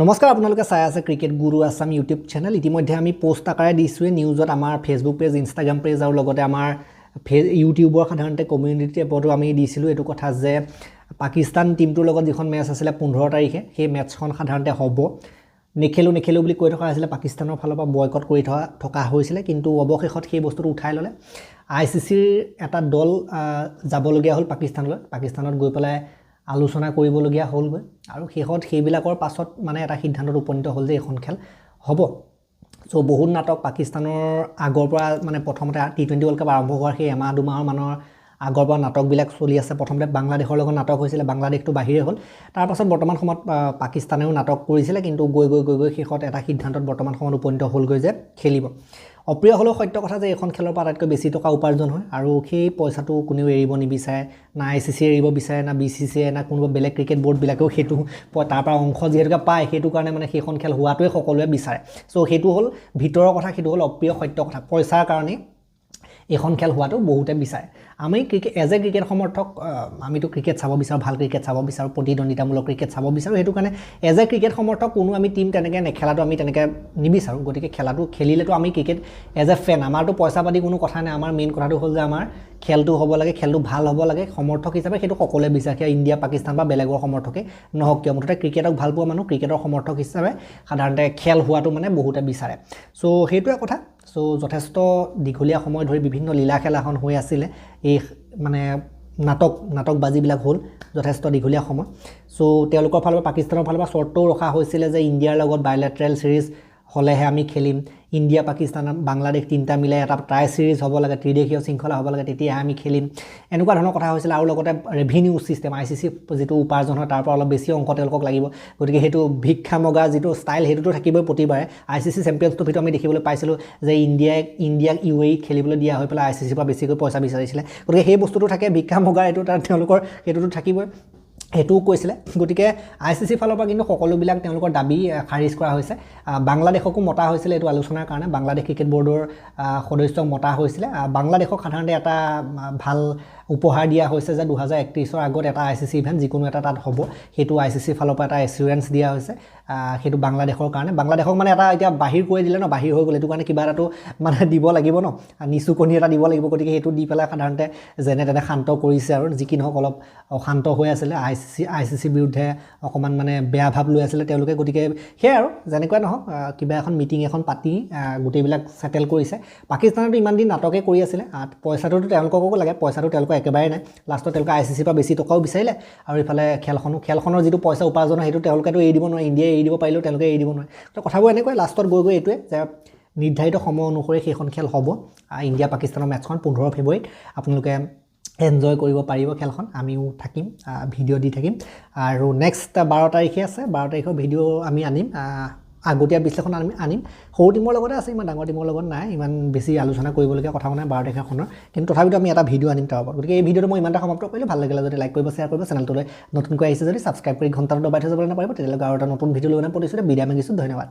নমস্কাৰ আপোনালোকে চাই আছে ক্ৰিকেট গুৰু আছাম ইউটিউব চেনেল ইতিমধ্যে আমি পোষ্ট আকাৰে দিছোঁৱে নিউজত আমাৰ ফেচবুক পেজ ইনষ্টাগ্ৰাম পেজ আৰু লগতে আমাৰ ফে ইউটিউবৰ সাধাৰণতে কমিউনিটি টেপতো আমি দিছিলোঁ। এইটো কথা যে পাকিস্তান টীমটোৰ লগত যিখন মেটচ আছিলে পোন্ধৰ তাৰিখে সেই মেটচখন সাধাৰণতে হ'ব। নেখেলোঁ নেখেলোঁ বুলি কৈ থকা হৈছিলে পাকিস্তানৰ ফালৰ পৰা বয়কট কৰি থকা থকা হৈছিলে কিন্তু অৱশেষত সেই বস্তুটো উঠাই ল'লে। আই চি চিৰ এটা দল যাবলগীয়া হ'ল পাকিস্তানলৈ। পাকিস্তানত গৈ পেলাই আলোচনা কৰিবলগীয়া হ'লগৈ। আৰু শেষত সেইবিলাকৰ পাছত মানে এটা সিদ্ধান্তত উপনীত হ'ল যে এইখন খেল হ'ব। চ' বহুত নাটক পাকিস্তানৰ আগৰ পৰা মানে প্ৰথমতে টি টুৱেণ্টি ৱৰ্ল্ড কাপ আৰম্ভ হোৱাৰ সেই এমাহ দুমাহৰ মানৰ আগৰ পৰা নাটকবিলাক চলি আছে। প্ৰথমতে বাংলাদেশৰ লগত নাটক হৈছিলে বাংলাদেশটো বাহিৰে হ'ল। তাৰপাছত বৰ্তমান সময়ত পাকিস্তানেও নাটক কৰিছিলে কিন্তু গৈ গৈ গৈ গৈ শেষত এটা সিদ্ধান্তত বৰ্তমান সময়ত উপনীত হ'লগৈ যে খেলিব। অপ্ৰিয় হ'লেও সত্য কথা যে এইখন খেলৰ পৰা আটাইতকৈ বেছি টকা উপাৰ্জন হয় আৰু সেই পইচাটো কোনেও এৰিব নিবিচাৰে না আই চি চি এৰিব বিচাৰে না বি চি চি এ না কোনোবা বেলেগ ক্ৰিকেট বৰ্ডবিলাকেও সেইটো প- তাৰ পৰা অংশ যিহেতুকে পায় সেইটো কাৰণে মানে সেইখন খেল হোৱাটোৱে সকলোৱে বিচাৰে। চ' সেইটো হ'ল ভিতৰৰ কথা সেইটো হ'ল অপ্ৰিয় সত্য কথা। পইচাৰ কাৰণেই এইখন খেল হোৱাটো বহুতে বিচাৰে। আমি ক্ৰিকেট এজ এ ক্ৰিকেট সমৰ্থক আমিতো ক্ৰিকেট চাব বিচাৰোঁ ভাল ক্ৰিকেট চাব বিচাৰোঁ প্ৰতিদ্বন্দ্বিতামূলক ক্ৰিকেট চাব বিচাৰোঁ সেইটো কাৰণে এজ এ ক্ৰিকেট সমৰ্থক কোনো আমি টীম তেনেকৈ নেখেলাটো আমি তেনেকৈ নিবিচাৰোঁ। গতিকে খেলাটো খেলিলেতো আমি ক্ৰিকেট এজ এ ফেন আমাৰতো পইচা পাতি কোনো কথা নাই আমাৰ মেইন কথাটো হ'ল যে আমাৰ খেলটো হ'ব লাগে খেলটো ভাল হ'ব লাগে সমৰ্থক হিচাপে সেইটো সকলোৱে বিচাৰে ইণ্ডিয়া পাকিস্তান বা বেলেগৰ সমৰ্থকে নহওক কিয় মুঠতে ক্ৰিকেটক ভাল পোৱা মানুহ ক্ৰিকেটৰ সমৰ্থক হিচাপে সাধাৰণতে খেল হোৱাটো মানে বহুতে বিচাৰে। চ' সেইটোৱে কথা। চ' যথেষ্ট দীঘলীয়া সময় ধৰি বিভিন্ন লীলা খেলাখন হৈ আছিলে। এই মানে নাটক নাটকবাজিবিলাক হ'ল যথেষ্ট দীঘলীয়া সময়। চ' তেওঁলোকৰ ফালৰ পৰা পাকিস্তানৰ ফালৰ পৰা চৰ্তও ৰখা হৈছিলে যে ইণ্ডিয়াৰ লগত বাইলেট্ৰেল ছিৰিজ হ'লেহে আমি খেলিম। ইণ্ডিয়া, পাকিস্তান, বাংলাদেশ তিনিটা মিলাই এটা ট্ৰাই ছিৰিজ হ'ব লাগে, ত্ৰিদেশীয় শৃংখলা হ'ব লাগে, তেতিয়াহে আমি খেলিম। এনেকুৱা ধৰণৰ কথা হৈছিলে আৰু লগতে revenue system I C C যিটো উপাৰ্জন হয়, তাৰ পৰা অলপ বেছি অঙ্ক তেওঁলোকক লাগিব। গতিকে সেইটো ভিক্ষা মগা যিটো ষ্টাইল সেইটোতো থাকিবই প্ৰতিবাৰে। আই চি চি চেম্পিয়নছ ট্ৰফিটো আমি দেখিবলৈ পাইছিলোঁ যে ইণ্ডিয়াই, ইণ্ডিয়াক ইউ এ খেলিবলৈ দিয়া হৈ পেলাই আই চি চিৰ পৰা বেছিকৈ পইচা বিচাৰিছিলে। গতিকে সেই বস্তুটো থাকে, ভিক্ষা মগাৰ এইটো তাত তেওঁলোকৰ, সেইটোতো থাকিবই। সেইটোও কৈছিলে। গতিকে আই চি চিৰ ফালৰ পৰা কিন্তু সকলোবিলাক তেওঁলোকৰ দাবী খাৰিজ কৰা হৈছে। বাংলাদেশকো মতা হৈছিলে এইটো আলোচনাৰ কাৰণে। বাংলাদেশ ক্ৰিকেট বৰ্ডৰ সদস্যক মতা হৈছিলে। বাংলাদেশক সাধাৰণতে এটা ভাল উপহাৰ দিয়া হৈছে যে দুহেজাৰ একত্ৰিছৰ আগত এটা আই চি চি ইভেণ্ট যিকোনো এটা তাত হ'ব। সেইটো আই চি চিৰ ফালৰ পৰা এটা এচুৰেঞ্চ দিয়া হৈছে। সেইটো বাংলাদেশৰ কাৰণে। বাংলাদেশক মানে এটা এতিয়া বাহিৰ কৰি দিলে ন বাহিৰ হৈ গ'ল। সেইটো কাৰণে কিবা এটাতো মানে দিব লাগিব ন নিচু কণী এটা দিব লাগিব। গতিকে সেইটো দি পেলাই সাধাৰণতে যেনে তেনে শান্ত কৰিছে আৰু যি কি নহওক অলপ অশান্ত হৈ আছিলে I C C I C চিৰ বিৰুদ্ধে অকণমান মানে বেয়া ভাৱ লৈ আছিলে তেওঁলোকে। গতিকে সেয়াই আৰু যেনেকুৱা নহওক কিবা এখন মিটিং এখন পাতি গোটেইবিলাক ছেটেল কৰিছে। পাকিস্তানতো ইমান দিন নাটকে কৰি আছিলে। পইচাটোতো তেওঁলোককো লাগে পইচাটো তেওঁলোকৰ একেবাৰে নাই। লাষ্টত তেওঁলোকে আই চি চিৰ পৰা বেছি টকাও বিচাৰিলে। আৰু ইফালে খেলখনো খেলখনৰ যিটো পইচা উপাৰ্জন হয় সেইটো তেওঁলোকেতো এৰি দিব নোৱাৰে। ইণ্ডিয়াই এৰি দিব পাৰিলেও তেওঁলোকে এৰি দিব নোৱাৰে। কথাবোৰ এনেকুৱাই। লাষ্টত গৈ গৈ এইটোৱে যে নিৰ্ধাৰিত সময় অনুসৰি সেইখন খেল হ'ব। ইণ্ডিয়া পাকিস্তানৰ মেটচখন পোন্ধৰ ফেব্ৰুৱাৰীত। আপোনালোকে এনজয় কৰিব পাৰিব খেলখন আমিও থাকিম ভিডিঅ' দি থাকিম। আৰু নেক্সট বাৰ তাৰিখে আছে বাৰ তাৰিখৰ ভিডিঅ' আমি আনিম আগতীয়া বিশ্লেষণ আমি আনিম। সৰু টিমৰ লগতে আছে ইমান ডাঙৰ টিমৰ লগত নাই ইমান বেছি আলোচনা কৰিবলগীয়া কথা নাই বাৰ তাৰিখেখনৰ কিন্তু তথাপিতো আমি এটা ভিডিঅ' আনিম তাৰ ওপৰত। গতিকে এই ভিডিঅ'টো মই ইমানটা সমাপ্ত কৰিলোঁ। ভাল লাগিলে যদি লাইক কৰিব শ্বেয়াৰ কৰিব চেনেলটোলৈ নতুনকৈ আহিছে যদি ছাবস্ক্ৰাইব কৰি ঘণ্টাটো দবাই থৈ যাবলৈ নাপাৰিব তেতিয়ালৈকে আৰু এটা নতুন ভিডিঅ' লৈ প্ৰতিশ্ৰুতি বিদায় মাগিছোঁ ধন্যবাদ।